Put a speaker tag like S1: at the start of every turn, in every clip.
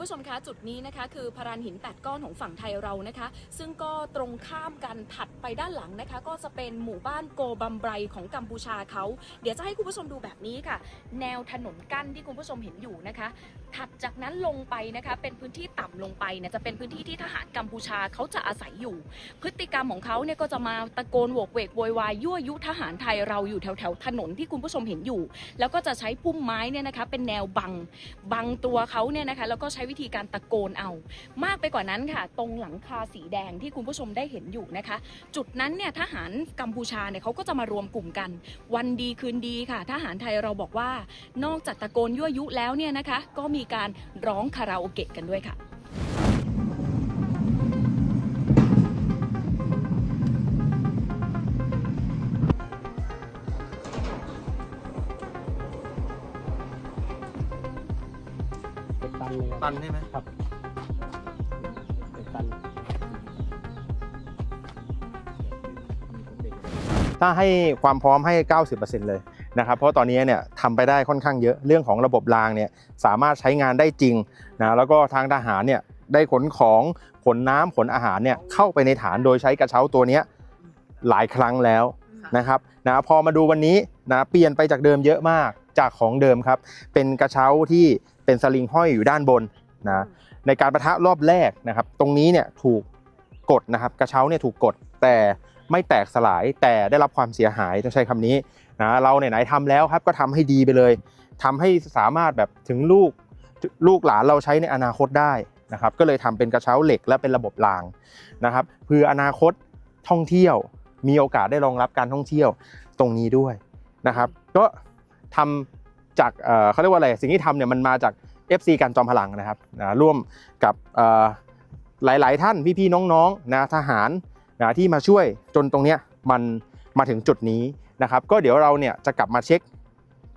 S1: ผู้ชมคะจุดนี้นะคะ คือพรานหินแปดก้อนของฝั่งไทยเรานะคะ ซึ่งก็ตรงข้ามกันถัดไปด้านหลังนะคะ ก็จะเป็นหมู่บ้านโกบัมไบรของกัมพูชาเขา เดี๋ยวจะให้คุณผู้ชมดูแบบนี้ค่ะ แนวถนนกั้นที่คุณผู้ชมเห็นอยู่นะคะ ถัดจากนั้นลงไปนะคะ เป็นพื้นที่ต่ำลงไปเนี่ยจะเป็นพื้นที่ที่ทหารกัมพูชาเขาจะอาศัยอยู่ พฤติกรรมของเขาเนี่ยก็จะมาตะโกนโวกเวกโวยวายยั่วยุทหารไทยเราอยู่แถวแถวถนนที่คุณผู้ชมเห็นอยู่ แล้วก็จะใช้พุ่มไม้เนี่ยนะคะ เป็นแนวบังบังตัวเขาเนี่ยนะคะ แล้วก็ใช้วิธีการตะโกนเอา มากไปกว่านั้นค่ะ ตรงหลังคาสีแดงที่คุณผู้ชมได้เห็นอยู่นะคะ จุดนั้นเนี่ยทหารกัมพูชาเนี่ยเขาก็จะมารวมกลุ่มกัน วันดีคืนดีค่ะ ทหารไทยเราบอกว่า นอกจากตะโกนยั่วยุแล้วเนี่ยนะคะ ก็มีการร้องคาราโอเกะกันด้วยค่ะ
S2: นตันเลย
S3: ตันใช่ไหม
S2: ครับเป็นตัน
S3: ถ้าให้ความพร้อมให้ 90%เลยนะครับ เพราะตอนนี้เนี่ยทำไปได้ค่อนข้างเยอะเรื่องของระบบรางเนี่ยสามารถใช้งานได้จริงนะแล้วก็ทางทหารเนี่ยได้ขนของขนน้ำขนอาหารเนี่ยเข้าไปในฐานโดยใช้กระเช้าตัวเนี้ยหลายครั้งแล้วนะครับนะพอมาดูวันนี้นะเปลี่ยนไปจากเดิมเยอะมาก จากของเดิมครับ เป็นกระเช้าที่เป็นสลิงห้อยอยู่ด้านบนนะในการประทะรอบแรกนะครับ ตรงนี้เนี่ยถูกกดนะครับ กระเช้าเนี่ยถูกกดแต่ไม่แตกสลายแต่ได้รับความเสียหายต้องใช้คำนี้นะเราไหนๆทำแล้วครับก็ทำให้ดีไปเลยทำให้สามารถแบบถึงลูกลูกหลานเราใช้ในอนาคตได้นะครับก็เลยทำเป็นกระเช้าเหล็กและเป็นระบบรางนะครับเพื่ออนาคตท่องเที่ยว มีโอกาสได้รองรับการท่องเที่ยวตรงนี้ด้วยนะครับ ก็ ทำจากเอ่อเขาเรียกว่าอะไรสิ่งที่ทำเนี่ยมันมาจาก FC การจอมพลังนะครับนะร่วมกับเอ่อหลาย ๆ ท่านพี่ๆน้องๆนะทหารนะที่มาช่วยจนตรงเนี้ยมันมาถึงจุดนี้นะครับก็เดี๋ยวเราเนี่ยจะกลับมาเช็ค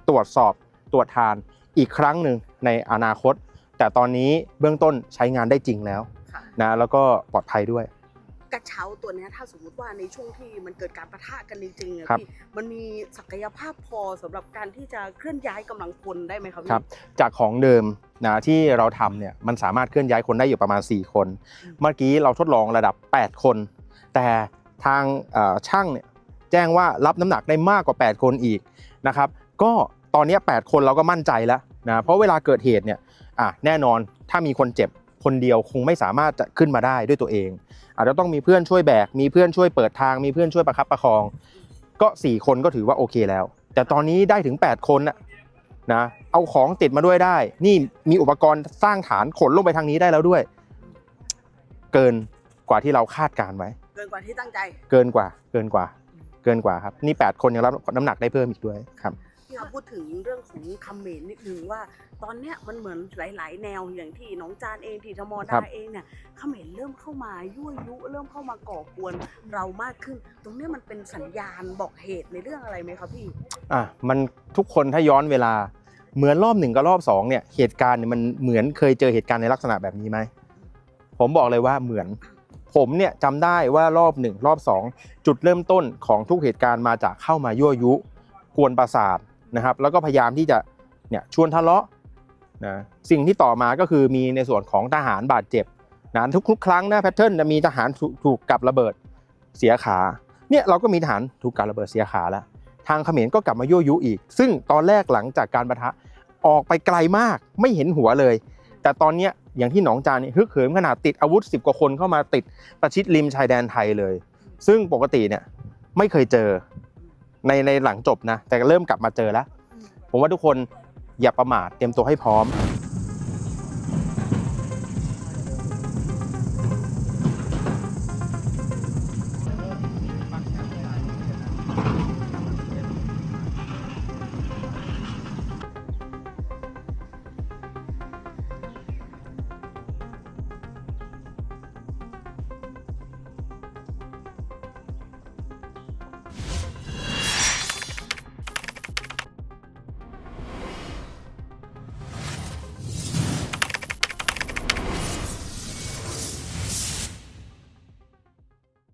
S3: ตรวจสอบตรวจทานอีกครั้งหนึ่งในอนาคต แต่ตอนนี้เบื้องต้นใช้งานได้จริงแล้ว
S4: ค่ะ
S3: นะแล้วก็ปลอดภัยด้วย
S4: กระเช้าตัวเนี้ยถ้าสมมุติว่าในช่วงที่มันเกิดการประทะกันจริงๆอะ
S3: ครับ
S4: พี่มันมีศักยภาพพอสำหรับการที่จะเคลื่อนย้ายกำลังพลได้ไหมครับพี่
S3: ครับจากของเดิมนะที่เราทำเนี่ยมันสามารถเคลื่อนย้ายคนได้อยู่ประมาณ 4 คนเมื่อกี้เราทดลองระดับ 8 คน แต่ทางเอ่อช่างเนี่ยแจ้งว่ารับน้ำหนักได้มากกว่า 8 คนอีกนะครับก็ตอนเนี้ย8คนเราก็มั่นใจแล้วนะเพราะเวลาเกิดเหตุเนี่ยอะแน่นอนถ้ามีคนเจ็บ คนเดียวคงไม่สามารถจะขึ้นมาได้ด้วยตัวเอง อาจจะต้องมีเพื่อนช่วยแบก มีเพื่อนช่วยเปิดทาง มีเพื่อนช่วยประคับประคอง ก็ 4 คนก็ถือว่าโอเคแล้ว แต่ตอนนี้ได้ถึง 8 คนน่ะนะ เอาของติดมาด้วยได้ นี่มีอุปกรณ์สร้างฐานขนลงไปทางนี้ได้แล้วด้วย เกินกว่าที่เราคาดการไว้
S4: เกินกว่าที่ตั้งใจ
S3: เกินกว่า เกินกว่า เกินกว่าครับ นี่ 8 คนยังรับน้ำหนักได้เพิ่มอีกด้วยครับ
S4: พี่ครับพูดถึงเรื่องของคำเมนนิดนึงว่า ตอนเนี้ยมันเหมือนหลาย ๆ แนวอย่างที่น้องจานเองที่ธมอ
S3: ครั
S4: ดา
S3: บ
S4: เองเนี่ยคำเมรเริ่มเข้ามายั่วยุเริ่มเข้ามาก่อกวนเรามากขึ้น ตรงเนี้ยมันเป็นสัญญาณบอกเหตุในเรื่องอะไรไหมครับพี่
S3: อะมันทุกคนถ้าย้อนเวลาเหมือนรอบหนึ่งกับรอบสองเนี่ยเหตุการณ์เนี่ยมันเหมือนเคยเจอเหตุการณ์ในลักษณะแบบนี้ไหมผมบอกเลยว่าเหมือน ผมเนี่ยจำได้ว่ารอบหนึ่งรอบสองจุดเริ่มต้นของทุกเหตุการณ์มาจากเข้ามายั่วยุ กวนประสาท นะครับ แล้วก็พยายามที่จะเนี่ยชวนทะเลาะนะสิ่งที่ต่อมาก็คือมีในส่วนของทหารบาดเจ็บนะทุกๆครั้งนะแพทเทิร์นจะมีทหารถูกกับระเบิดเสียขาเนี่ยเราก็มีทหารถูกกับระเบิดเสียขาแล้วทางเขมรก็กลับมายั่วยุอีก ซึ่งตอนแรกหลังจากการประทะออกไปไกลมากไม่เห็นหัวเลย แต่ตอนนี้อย่างที่หนองจานเนี่ยฮึกเหิมขนาดติดอาวุธ 10 กว่าคนเข้ามาติดประชิดริมชายแดนไทยเลย ซึ่งปกติเนี่ยไม่เคยเจอ ในในหลังจบนะ แต่เริ่มกลับมาเจอแล้ว ผมว่าทุกคนอย่าประมาทเตรียมตัวให้พร้อม